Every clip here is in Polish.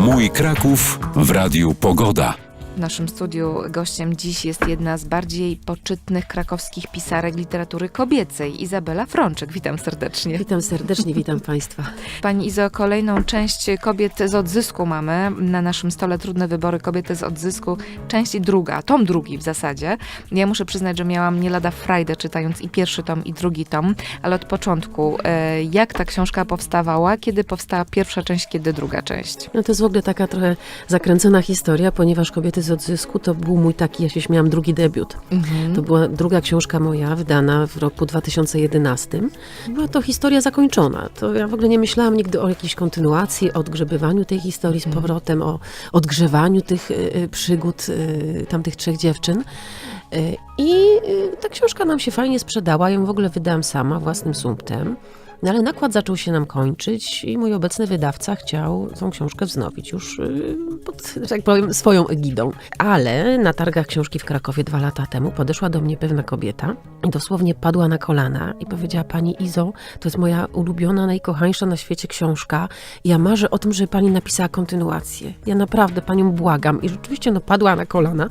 Mój Kraków w Radiu Pogoda. W naszym studiu gościem dziś jest jedna z bardziej poczytnych krakowskich pisarek literatury kobiecej, Izabela Frączyk. Witam serdecznie. Witam serdecznie, witam Państwa. Pani Izo, kolejną część kobiet z odzysku mamy na naszym stole. Trudne wybory kobiety z odzysku. Część druga, tom drugi w zasadzie. Ja muszę przyznać, że miałam nie lada frajdę czytając i pierwszy tom, i drugi tom, ale od początku. E, jak ta książka powstawała? Kiedy powstała pierwsza część, kiedy druga część? No to jest w ogóle taka trochę zakręcona historia, ponieważ Kobiety z odzysku to był mój taki, ja się śmiałam, drugi debiut. To była druga książka moja, wydana w roku 2011. Była to historia zakończona. To ja w ogóle nie myślałam nigdy o jakiejś kontynuacji, o odgrzebywaniu tej historii z powrotem, o odgrzewaniu tych y, y, przygód y, tamtych trzech dziewczyn. I ta książka nam się fajnie sprzedała. Ja ją w ogóle wydałam sama, własnym sumptem. No ale nakład zaczął się nam kończyć i mój obecny wydawca chciał tą książkę wznowić już y, pod, że tak powiem, swoją egidą. Ale na targach książki w Krakowie dwa lata temu podeszła do mnie pewna kobieta i dosłownie padła na kolana i powiedziała Pani Izo, to jest moja ulubiona, najkochańsza na świecie książka ja marzę o tym, żeby Pani napisała kontynuację. Ja naprawdę Panią błagam. I rzeczywiście no padła na kolana.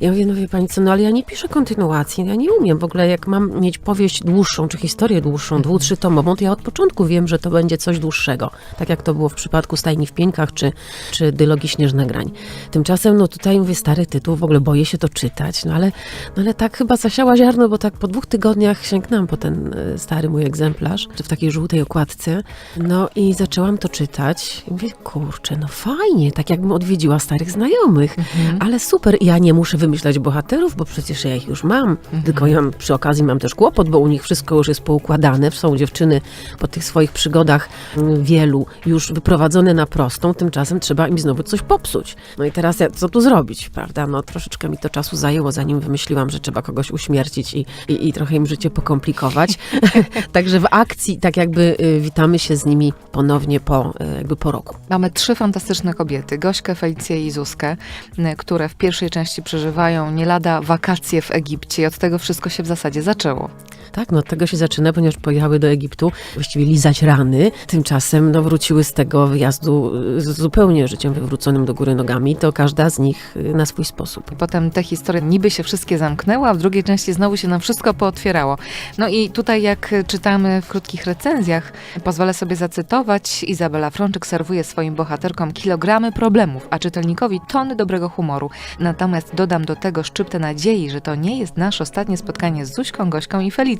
Ja mówię, no wie Pani co, no ale ja nie piszę kontynuacji, ja nie umiem w ogóle, jak mam mieć powieść dłuższą, czy historię dłuższą, dwu, trzytomową, to ja od początku wiem, że to będzie coś dłuższego. Tak jak to było w przypadku Stajni w Pieńkach, czy, czy Dylogii Śnieżna Grań. Tymczasem, no tutaj mówię, stary tytuł, w ogóle boję się to czytać, no ale, no ale tak chyba zasiała ziarno, bo tak po dwóch tygodniach sięgnęłam po ten e, stary mój egzemplarz, w takiej żółtej okładce, no i zaczęłam to czytać i mówię, kurczę, no fajnie, tak jakbym odwiedziła starych znajomych, ale super, ja nie muszę wymyślać bohaterów, bo przecież ja ich już mam, tylko ja przy okazji mam też kłopot, bo u nich wszystko już jest poukładane, są dziewczyny po tych swoich przygodach mm, wielu już wyprowadzone na prostą, tymczasem trzeba im znowu coś popsuć. No i teraz ja, co tu zrobić, prawda? No troszeczkę mi to czasu zajęło, zanim wymyśliłam, że trzeba kogoś uśmiercić i, i, i trochę im życie pokomplikować. Także w akcji tak jakby y, witamy się z nimi ponownie po, y, jakby po roku. Mamy trzy fantastyczne kobiety, Gośkę, Felicję i Zuzkę, y, które w pierwszej części przeżywają nie lada wakacje w Egipcie i od tego wszystko się w zasadzie zaczęło. Tak, no od tego się zaczyna, ponieważ pojechały do Egiptu właściwie lizać rany. Tymczasem no, wróciły z tego wyjazdu y, z zupełnie życiem wywróconym do góry nogami. To każda z nich y, na swój sposób. Potem te historie niby się wszystkie zamknęły, a w drugiej części znowu się nam wszystko pootwierało. No i tutaj jak czytamy w krótkich recenzjach, pozwolę sobie zacytować, Izabela Frączyk serwuje swoim bohaterkom kilogramy problemów, a czytelnikowi tony dobrego humoru. Natomiast dodam do tego szczyptę nadziei, że to nie jest nasze ostatnie spotkanie z Zuśką, Gośką i Felicją.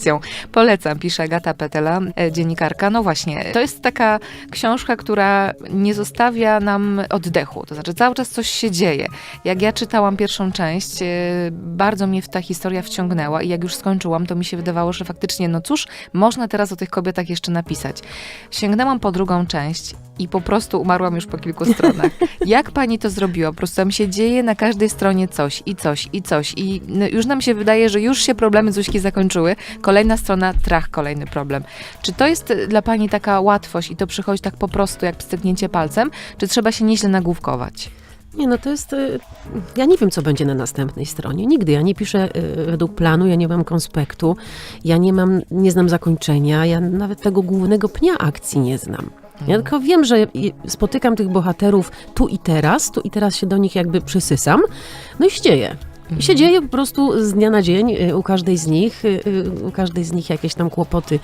Polecam, pisze Agata Petela, e, dziennikarka. No właśnie, to jest taka książka, która nie zostawia nam oddechu, to znaczy cały czas coś się dzieje. Jak ja czytałam pierwszą część, e, bardzo mnie w ta historia wciągnęła i jak już skończyłam, to mi się wydawało, że faktycznie, no cóż, można teraz o tych kobietach jeszcze napisać. Sięgnęłam po drugą część i po prostu umarłam już po kilku stronach. Jak pani to zrobiła? Po prostu tam się dzieje na każdej stronie coś i coś i coś i no, już nam się wydaje, że już się problemy Zuśki zakończyły. Kolejna strona, trach, kolejny problem. Czy to jest dla pani taka łatwość i to przychodzi tak po prostu jak pstryknięcie palcem, czy trzeba się nieźle nagłówkować? Nie, no to jest. y, Ja nie wiem, co będzie na następnej stronie. Nigdy. Ja nie piszę y, według planu, ja nie mam konspektu, ja nie mam, nie znam zakończenia, ja nawet tego głównego pnia akcji nie znam. Ja tylko wiem, że spotykam tych bohaterów tu i teraz, tu i teraz się do nich jakby przysysam, no i się dzieje. I się dzieje po prostu z dnia na dzień y, u każdej z nich, y, y, u każdej z nich jakieś tam kłopoty,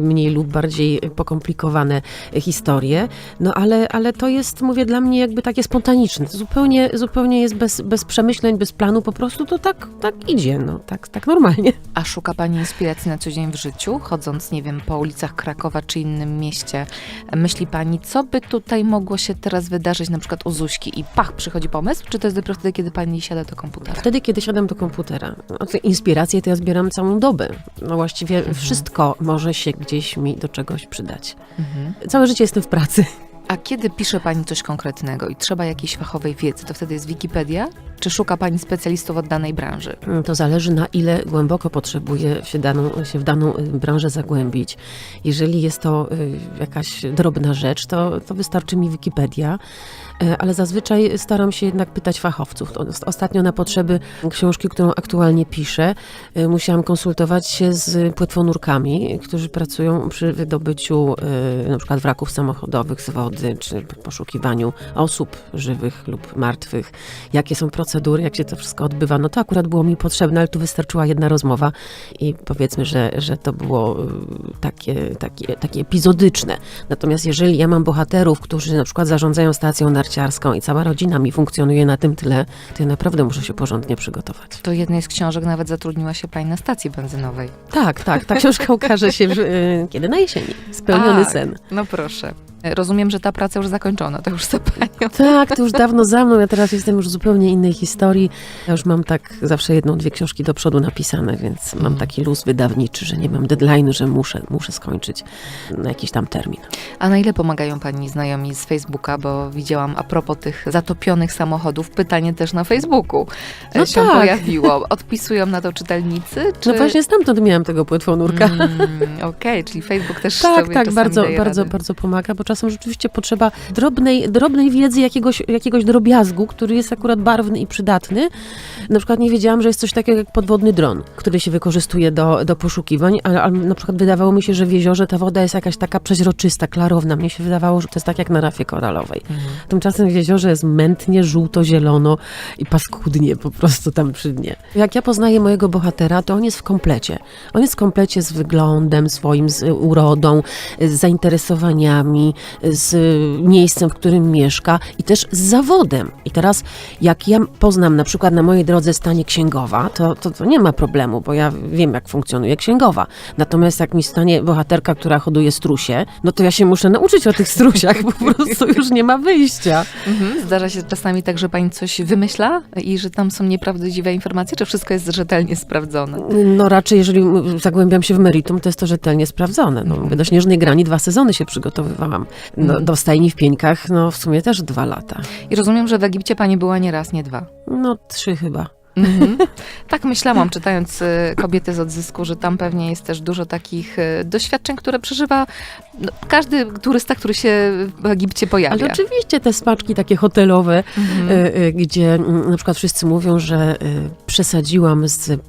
mniej lub bardziej pokomplikowane historie. No ale, ale to jest, mówię, dla mnie jakby takie spontaniczne. Zupełnie, zupełnie jest bez, bez przemyśleń, bez planu, po prostu to tak, tak idzie, no tak, tak normalnie. A szuka Pani inspiracji na co dzień w życiu, chodząc, nie wiem, po ulicach Krakowa czy innym mieście? Myśli Pani, co by tutaj mogło się teraz wydarzyć, na przykład u Zuśki i pach, przychodzi pomysł? Czy to jest dopiero wtedy, kiedy Pani siada do komputera? Wtedy, kiedy siadam do komputera, no, te inspiracje to ja zbieram całą dobę. No właściwie wszystko może się gdzieś mi do czegoś przydać. Całe życie jestem w pracy. A kiedy pisze Pani coś konkretnego i trzeba jakiejś fachowej wiedzy, to wtedy jest Wikipedia? Czy szuka pani specjalistów od danej branży? To zależy na ile głęboko potrzebuje się, daną, się w daną y, branżę zagłębić. Jeżeli jest to y, jakaś drobna rzecz, to, to wystarczy mi Wikipedia, y, ale zazwyczaj staram się jednak pytać fachowców. Ostatnio na potrzeby książki, którą aktualnie piszę, musiałam konsultować się z płetwonurkami, którzy pracują przy wydobyciu na przykład wraków samochodowych z wody, czy poszukiwaniu osób żywych lub martwych. Jakie są procedury, jak się to wszystko odbywa. No to akurat było mi potrzebne, ale tu wystarczyła jedna rozmowa i powiedzmy, że, że to było y, takie, takie, takie epizodyczne. Natomiast jeżeli ja mam bohaterów, którzy na przykład zarządzają stacją narciarską i cała rodzina mi funkcjonuje na tym tyle, to ja naprawdę muszę się porządnie przygotować. Do jednej z książek nawet zatrudniła się pani na stacji benzynowej. Tak, tak, ta książka ukaże się w, y, kiedy na jesieni. Spełniony A, sen. No proszę. Rozumiem, że ta praca już zakończona, to już za panią. Tak, to już dawno za mną. Ja teraz jestem już w zupełnie innej historii. Ja już mam tak zawsze jedną, dwie książki do przodu napisane, więc mam taki luz wydawniczy, że nie mam deadline'u, że muszę, muszę skończyć na jakiś tam termin. A na ile pomagają pani znajomi z Facebooka, bo widziałam a propos tych zatopionych samochodów, pytanie też na Facebooku No się tak. pojawiło. Odpisują na to czytelnicy? Czy... No właśnie stamtąd miałam tego płetwonurka. Mm, Okej, czyli Facebook też Tak, sobie tak, czasami bardzo, bardzo, radę. bardzo pomaga, bo czasem rzeczywiście potrzeba drobnej, drobnej wiedzy, jakiegoś, jakiegoś drobiazgu, który jest akurat barwny i przydatny. Na przykład nie wiedziałam, że jest coś takiego jak podwodny dron, który się wykorzystuje do, do poszukiwań, ale, ale na przykład wydawało mi się, że w jeziorze ta woda jest jakaś taka przeźroczysta, klarowna. Mnie się wydawało, że to jest tak jak na rafie koralowej. Tymczasem w jeziorze jest mętnie, żółto-zielono i paskudnie po prostu tam przy dnie. Jak ja poznaję mojego bohatera, to on jest w komplecie. On jest w komplecie z wyglądem swoim, z urodą, z zainteresowaniami, z miejscem, w którym mieszka i też z zawodem. I teraz jak ja poznam na przykład na mojej drodze stanie księgowa, to, to, to nie ma problemu, bo ja wiem, jak funkcjonuje księgowa. Natomiast jak mi stanie bohaterka, która hoduje strusie, no to ja się muszę nauczyć o tych strusiach, po prostu już nie ma wyjścia. Mhm. Zdarza się czasami tak, że pani coś wymyśla i że tam są nieprawdziwe informacje, czy wszystko jest rzetelnie sprawdzone? No raczej, jeżeli zagłębiam się w meritum, to jest to rzetelnie sprawdzone. No, mówię, do Śnieżnej Grani dwa sezony się przygotowywałam. No, do Stajni w Pieńkach, no w sumie też dwa lata. I rozumiem, że w Egipcie pani była nie raz, nie dwa. No trzy chyba. Mhm. Tak myślałam, czytając y, Kobiety z odzysku, że tam pewnie jest też dużo takich y, doświadczeń, które przeżywa no, każdy turysta, który się w Egipcie pojawia. Ale oczywiście te smaczki takie hotelowe, Mhm. y, y, gdzie mm, na przykład wszyscy mówią, że y, przesadziłam z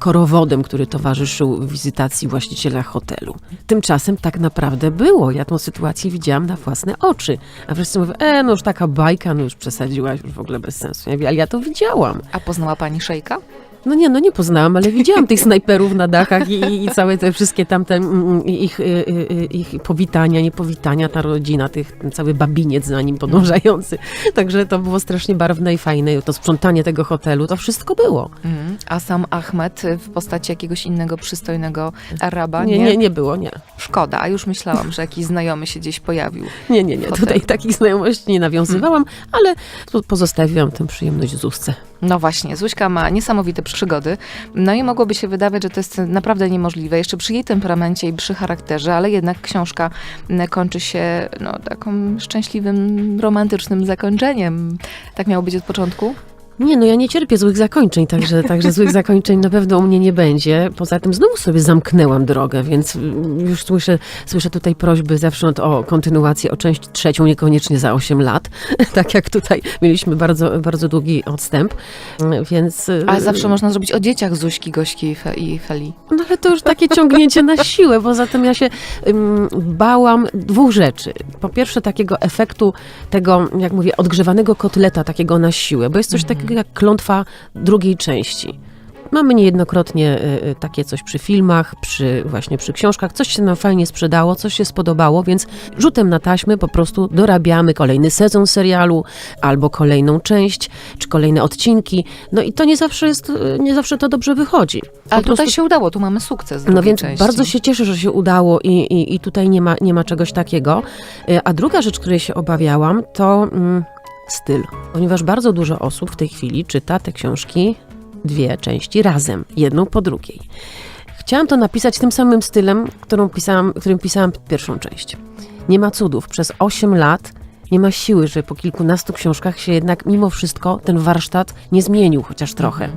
korowodem, który towarzyszył wizytacji właściciela hotelu. Tymczasem tak naprawdę było. Ja tą sytuację widziałam na własne oczy. A wszyscy mówią, e, no już taka bajka, no już przesadziłaś, już w ogóle bez sensu. Ja mówię, ale ja to widziałam. A poznała pani szejka? No nie, no nie poznałam, ale widziałam tych snajperów na dachach i, i, całe te wszystkie tamte mm, ich, y, y, y, ich powitania, niepowitania, ta rodzina, tych, ten cały babiniec za nim podążający. Także to było strasznie barwne i fajne. To sprzątanie tego hotelu, to wszystko było. Mhm. A sam Ahmed w postaci jakiegoś innego przystojnego Araba? Nie, nie, nie było, nie. Szkoda, a już myślałam, że jakiś znajomy się gdzieś pojawił. Nie, nie, nie. Tutaj takich znajomości nie nawiązywałam, ale tu pozostawiłam tę przyjemność Zuzce. No właśnie, Zuśka ma niesamowite przygody. No i mogłoby się wydawać, że to jest naprawdę niemożliwe, jeszcze przy jej temperamencie i przy charakterze, ale jednak książka m, kończy się no, taką szczęśliwym, romantycznym zakończeniem. Tak miało być od początku? Nie, no ja nie cierpię złych zakończeń, także, także złych zakończeń na pewno u mnie nie będzie. Poza tym znowu sobie zamknęłam drogę, więc mm, już słyszę, słyszę tutaj prośby zewsząd o kontynuację, o część trzecią, niekoniecznie za 8 lat. tak jak tutaj mieliśmy bardzo, bardzo długi odstęp, Mm, więc... y, Ale zawsze można zrobić o dzieciach Zuśki, Gośki i, Fe, i Feli. No ale to już takie ciągnięcie na siłę. Poza tym ja się ym, bałam dwóch rzeczy. Po pierwsze takiego efektu tego, jak mówię, odgrzewanego kotleta takiego na siłę, bo jest coś takiego jak klątwa drugiej części. Mamy niejednokrotnie y, y, takie coś przy filmach, przy właśnie przy książkach. Coś się nam fajnie sprzedało, coś się spodobało, więc rzutem na taśmy po prostu dorabiamy kolejny sezon serialu albo kolejną część, czy kolejne odcinki. No i to nie zawsze jest, y, nie zawsze to dobrze wychodzi. Po Ale tutaj prostu- się udało, tu mamy sukces. no więc części. bardzo się cieszę, że się udało i, i, i tutaj nie ma, nie ma czegoś takiego. A druga rzecz, której się obawiałam, to mm, styl. Ponieważ bardzo dużo osób w tej chwili czyta te książki dwie części razem, jedną po drugiej. Chciałam to napisać tym samym stylem, pisałam, którym pisałam pierwszą część. Nie ma cudów. Przez 8 lat Nie ma siły, że po kilkunastu książkach się jednak mimo wszystko ten warsztat nie zmienił chociaż trochę.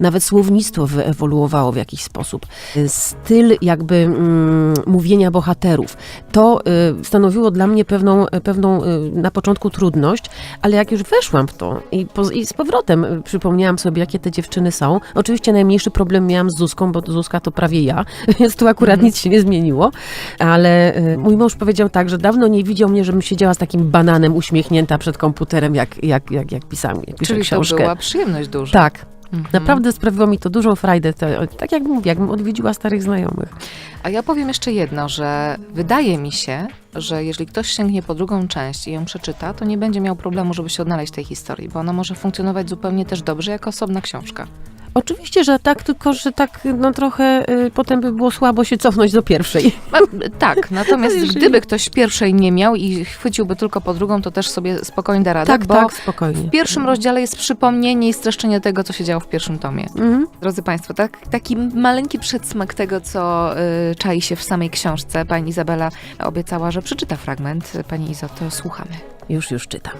Nawet słownictwo wyewoluowało w jakiś sposób. Styl jakby mm, mówienia bohaterów. To y, stanowiło dla mnie pewną, pewną y, na początku trudność, ale jak już weszłam w to i, po, i z powrotem y, przypomniałam sobie, jakie te dziewczyny są. Oczywiście najmniejszy problem miałam z Zuzką, bo Zuzka to prawie ja, więc tu akurat nic się nie zmieniło. Ale y, mój mąż powiedział tak, że dawno nie widział mnie, żebym siedziała z takim bananem uśmiechnięta przed komputerem, jak, jak, jak, jak pisałam, jak Czyli książkę. to była przyjemność duża. Tak, Mhm. Naprawdę sprawiło mi to dużą frajdę. To, tak jak mówię, jakbym odwiedziła starych znajomych. A ja powiem jeszcze jedno, że wydaje mi się, że jeżeli ktoś sięgnie po drugą część i ją przeczyta, to nie będzie miał problemu, żeby się odnaleźć w tej historii, bo ona może funkcjonować zupełnie też dobrze jako osobna książka. Oczywiście, że tak, tylko że tak no trochę y, potem by było słabo się cofnąć do pierwszej. A, tak, natomiast Jeżeli- gdyby ktoś pierwszej nie miał i chwyciłby tylko po drugą, to też sobie spokojnie da radę, Tak, bo tak, spokojnie. w pierwszym rozdziale jest przypomnienie i streszczenie tego, co się działo w pierwszym tomie. Mhm. Drodzy Państwo, tak, taki maleńki przedsmak tego, co y, czai się w samej książce. Pani Izabela obiecała, że przeczyta fragment. Pani Izo, to słuchamy. Już, już czytam.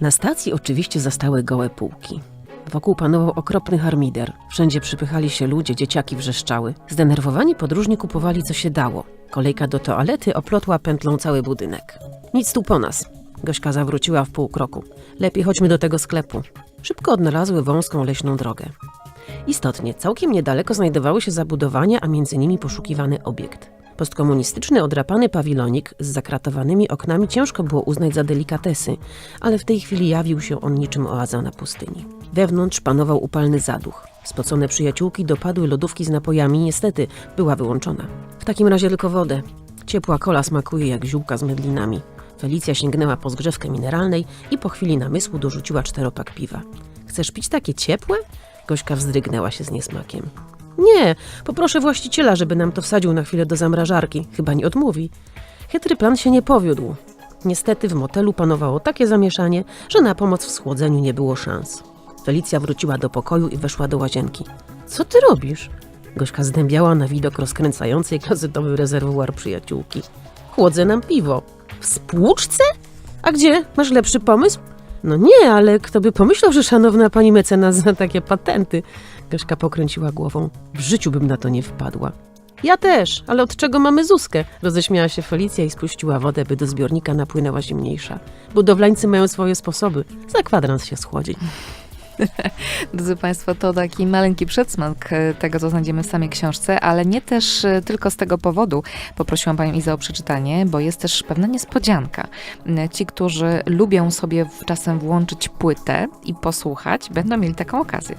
Na stacji oczywiście zastały gołe półki. Wokół panował okropny harmider. Wszędzie przypychali się ludzie, dzieciaki wrzeszczały. Zdenerwowani podróżni kupowali co się dało. Kolejka do toalety oplotła pętlą cały budynek. Nic tu po nas. Gośka zawróciła w pół kroku. Lepiej chodźmy do tego sklepu. Szybko odnalazły wąską leśną drogę. Istotnie, całkiem niedaleko znajdowały się zabudowania, a między nimi poszukiwany obiekt. Postkomunistyczny, odrapany pawilonik z zakratowanymi oknami ciężko było uznać za delikatesy, ale w tej chwili jawił się on niczym oaza na pustyni. Wewnątrz panował upalny zaduch. Spocone przyjaciółki dopadły lodówki z napojami, niestety była wyłączona. W takim razie tylko wodę. Ciepła kola smakuje jak ziółka z medlinami. Felicja sięgnęła po zgrzewkę mineralnej i po chwili namysłu dorzuciła czteropak piwa. Chcesz pić takie ciepłe? Gośka wzdrygnęła się z niesmakiem. Nie, poproszę właściciela, żeby nam to wsadził na chwilę do zamrażarki. Chyba nie odmówi. Chytry plan się nie powiódł. Niestety w motelu panowało takie zamieszanie, że na pomoc w schłodzeniu nie było szans. Felicja wróciła do pokoju i weszła do łazienki. Co ty robisz? Gośka zdębiała na widok rozkręcającej gazetowy rezerwuar przyjaciółki. Chłodzę nam piwo. W spłuczce? A gdzie? Masz lepszy pomysł? No nie, ale kto by pomyślał, że szanowna pani mecenas zna takie patenty? Gośka pokręciła głową. W życiu bym na to nie wpadła. Ja też, ale od czego mamy Zuzkę? Roześmiała się Felicja i spuściła wodę, by do zbiornika napłynęła zimniejsza. Budowlańcy mają swoje sposoby. Za kwadrans się schłodzi. Drodzy Państwo, to taki maleńki przedsmak e, tego, co znajdziemy w samej książce, ale nie też e, tylko z tego powodu poprosiłam Panią Izę o przeczytanie, bo jest też pewna niespodzianka. E, Ci, którzy lubią sobie czasem włączyć płytę i posłuchać, będą mieli taką okazję.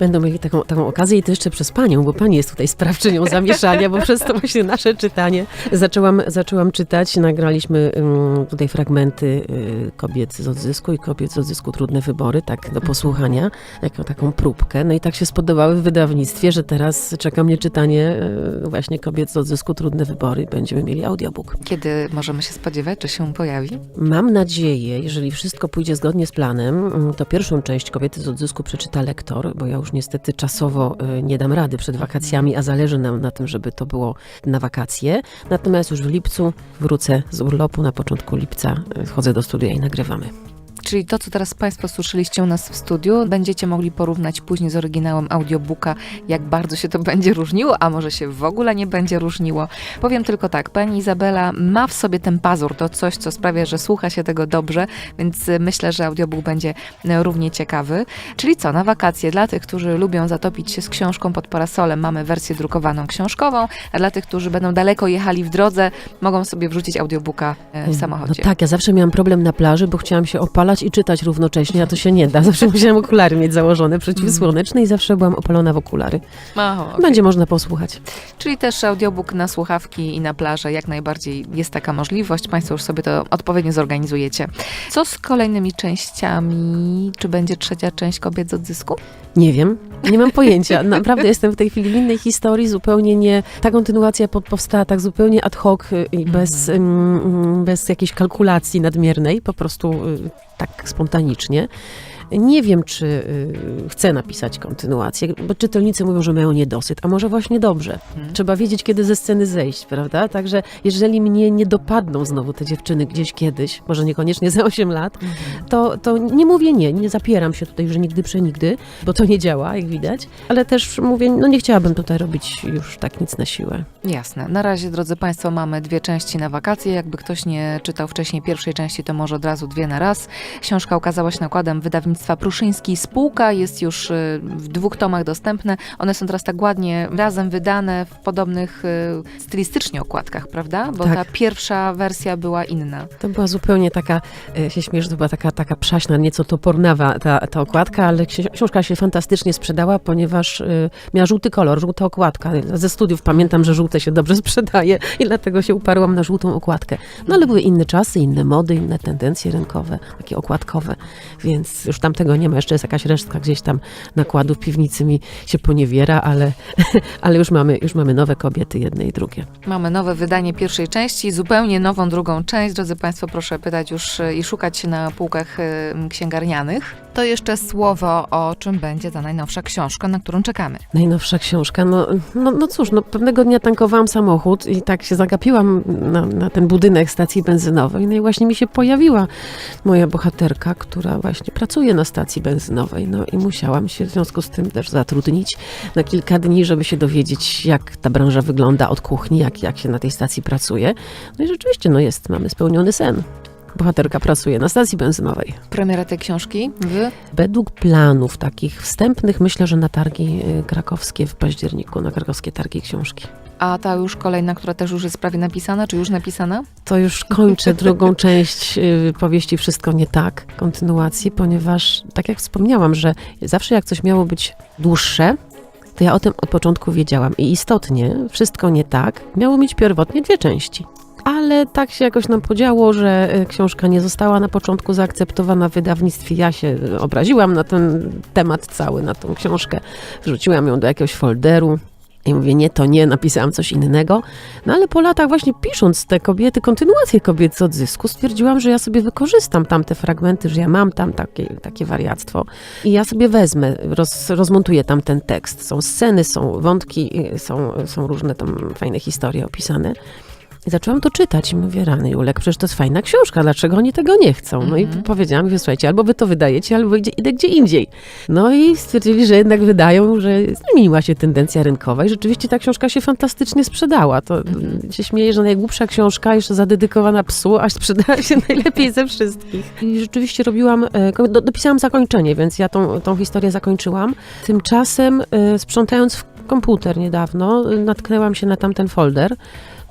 Będą mieli taką, taką okazję i to jeszcze przez panią, bo pani jest tutaj sprawczynią zamieszania, bo przez to właśnie nasze czytanie zaczęłam, zaczęłam czytać. Nagraliśmy ym, tutaj fragmenty y, kobiet z odzysku i kobiet z odzysku trudne wybory, tak do posłuchania, jako taką próbkę. No i tak się spodobały w wydawnictwie, że teraz czeka mnie czytanie y, właśnie kobiet z odzysku trudne wybory. Będziemy mieli audiobook. Kiedy możemy się spodziewać, czy się pojawi? Mam nadzieję, jeżeli wszystko pójdzie zgodnie z planem, mm, to pierwszą część Kobiety z odzysku przeczyta lektor, bo ja już niestety czasowo y, nie dam rady przed wakacjami, a zależy nam na tym, żeby to było na wakacje. Natomiast już w lipcu wrócę z urlopu, na początku lipca y, wchodzę do studia i nagrywamy. Czyli to, co teraz Państwo słyszeliście u nas w studiu, będziecie mogli porównać później z oryginałem audiobooka, jak bardzo się to będzie różniło, a może się w ogóle nie będzie różniło. Powiem tylko tak, pani Izabela ma w sobie ten pazur, to coś, co sprawia, że słucha się tego dobrze, więc myślę, że audiobook będzie y, równie ciekawy. Czyli co, na wakacje dla tych, którzy lubią zatopić się z książką pod parasolem, mamy wersję drukowaną książkową, a dla tych, którzy będą daleko jechali w drodze, mogą sobie wrzucić audiobooka y, w samochodzie. No tak, ja zawsze miałam problem na plaży, bo chciałam się opalać i czytać równocześnie, a to się nie da. Zawsze musiałam okulary mieć założone przeciwsłoneczne i zawsze byłam opalona w okulary. Aha, okej. Będzie można posłuchać. Czyli też audiobook na słuchawki i na plażę, jak najbardziej jest taka możliwość. Państwo już sobie to odpowiednio zorganizujecie. Co z kolejnymi częściami? Czy będzie trzecia część Kobiet z odzysku? Nie wiem, nie mam pojęcia. Naprawdę jestem w tej chwili w innej historii, zupełnie nie. Ta kontynuacja po- powstała tak zupełnie ad hoc y, i bez, ym, bez jakiejś kalkulacji nadmiernej, po prostu y, tak spontanicznie. Nie wiem, czy y, chcę napisać kontynuację, bo czytelnicy mówią, że mają niedosyt, a może właśnie dobrze. Mhm. Trzeba wiedzieć, kiedy ze sceny zejść, prawda? Także jeżeli mnie nie dopadną znowu te dziewczyny gdzieś kiedyś, może niekoniecznie za 8 lat, to, to nie mówię nie, nie zapieram się tutaj, że nigdy przenigdy, bo to nie działa, jak widać, ale też mówię, no nie chciałabym tutaj robić już tak nic na siłę. Jasne. Na razie, drodzy Państwo, mamy dwie części na wakacje. Jakby ktoś nie czytał wcześniej pierwszej części, to może od razu dwie na raz. Książka ukazała się nakładem wydawnictwa Pruszyński Spółka. Jest już y, w dwóch tomach dostępne. One są teraz tak ładnie razem wydane w podobnych y, stylistycznie okładkach, prawda? Bo Tak. ta pierwsza wersja była inna. To była zupełnie taka, e, się śmiesz, to była taka, taka przaśna, nieco topornawa ta, ta okładka, ale ksi- książka się fantastycznie sprzedała, ponieważ e, miała żółty kolor, żółta okładka. Ze studiów pamiętam, że żółte się dobrze sprzedaje i dlatego się uparłam na żółtą okładkę. No ale były inne czasy, inne mody, inne tendencje rynkowe, takie okładkowe, więc już tam tego nie ma. Jeszcze jest jakaś resztka gdzieś tam nakładu w piwnicy mi się poniewiera, ale, ale już, mamy, już mamy nowe kobiety, jedne i drugie. Mamy nowe wydanie pierwszej części, zupełnie nową drugą część. Drodzy Państwo, proszę pytać już y, i szukać na półkach księgarnianych. To jeszcze słowo, o czym będzie ta najnowsza książka, na którą czekamy. Najnowsza książka. No, no, no cóż, no, pewnego dnia tankowałam samochód i tak się zagapiłam na, na ten budynek stacji benzynowej. No i właśnie mi się pojawiła moja bohaterka, która właśnie pracuje na stacji benzynowej. No i musiałam się w związku z tym też zatrudnić na kilka dni, żeby się dowiedzieć, jak ta branża wygląda od kuchni, jak, jak się na tej stacji pracuje. No i rzeczywiście, no jest, mamy spełniony sen. Bohaterka pracuje na stacji benzynowej. Premiera tej książki w Według planów takich wstępnych myślę, że na targi y, krakowskie w październiku, na krakowskie targi książki. A ta już kolejna, która też już jest prawie napisana, czy już napisana? To już kończę drugą część y, powieści Wszystko nie tak, kontynuacji, ponieważ tak jak wspomniałam, że zawsze jak coś miało być dłuższe, to ja o tym od początku wiedziałam i istotnie Wszystko nie tak miało mieć pierwotnie dwie części. Ale tak się jakoś nam podziało, że y, książka nie została na początku zaakceptowana w wydawnictwie. Ja się obraziłam na ten temat cały, na tą książkę. Wrzuciłam ją do jakiegoś folderu. I mówię, nie, to nie, napisałam coś innego. No ale po latach właśnie pisząc te kobiety, kontynuację kobiet z odzysku, stwierdziłam, że ja sobie wykorzystam tamte fragmenty, że ja mam tam takie, takie wariactwo i ja sobie wezmę, roz, rozmontuję tam ten tekst. Są sceny, są wątki, y, są, są różne tam fajne historie opisane. I zaczęłam to czytać i mówię, rany Julek, przecież to jest fajna książka, dlaczego oni tego nie chcą? No Mhm. i powiedziałam, mówię, słuchajcie, albo wy to wydajecie, albo idzie, idę gdzie indziej. No i stwierdzili, że jednak wydają, że zmieniła się tendencja rynkowa i rzeczywiście ta książka się fantastycznie sprzedała. To Mhm. się śmieję, że najgłupsza książka, jeszcze zadedykowana psu, aż sprzedała się najlepiej ze wszystkich. I rzeczywiście robiłam, e, do, dopisałam zakończenie, więc ja tą, tą historię zakończyłam. Tymczasem e, sprzątając w komputer niedawno, e, natknęłam się na tamten folder.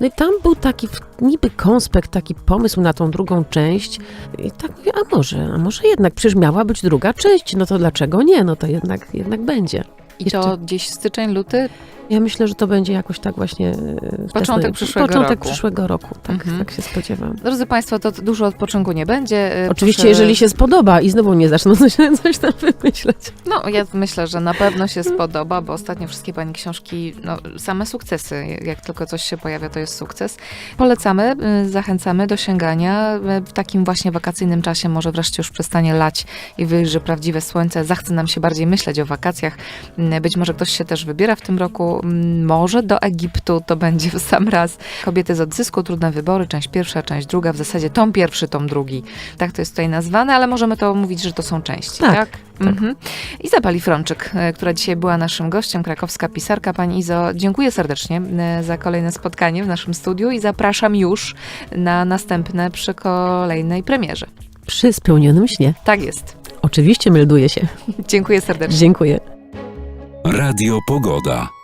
No i tam był taki niby konspekt, taki pomysł na tą drugą część. I tak mówię, a może, a może jednak, przecież miała być druga część, no to dlaczego nie? No to jednak, jednak będzie. I Jeszcze- to gdzieś styczeń, luty? Ja myślę, że to będzie jakoś tak właśnie... e, Początek przyszłego Początek roku. przyszłego roku, tak, Mhm. tak się spodziewam. Drodzy Państwo, to dużo odpoczynku nie będzie. Y, Oczywiście, proszę- jeżeli się spodoba i znowu nie zaczną coś, coś tam wymyślać. No, ja myślę, że na pewno się spodoba, bo ostatnio wszystkie Pani książki, no, same sukcesy. Jak tylko coś się pojawia, to jest sukces. Polecamy, y, zachęcamy do sięgania. Y, W takim właśnie wakacyjnym czasie może wreszcie już przestanie lać i wyjrzy prawdziwe słońce. Zachce nam się bardziej myśleć o wakacjach. Być może ktoś się też wybiera w tym roku. Mm, Może do Egiptu to będzie w sam raz. Kobiety z odzysku, trudne wybory, część pierwsza, część druga. W zasadzie tom pierwszy, tom drugi. Tak to jest tutaj nazwane, ale możemy to mówić, że to są części, tak? Tak, Mhm. Izabela Frączyk, e, która dzisiaj była naszym gościem, krakowska pisarka. Pani Izo, dziękuję serdecznie e, za kolejne spotkanie w naszym studiu i zapraszam już na następne przy kolejnej premierze. Przy spełnionym śnie. Tak jest. Oczywiście melduję się. Dziękuję serdecznie. Dziękuję. Radio Pogoda.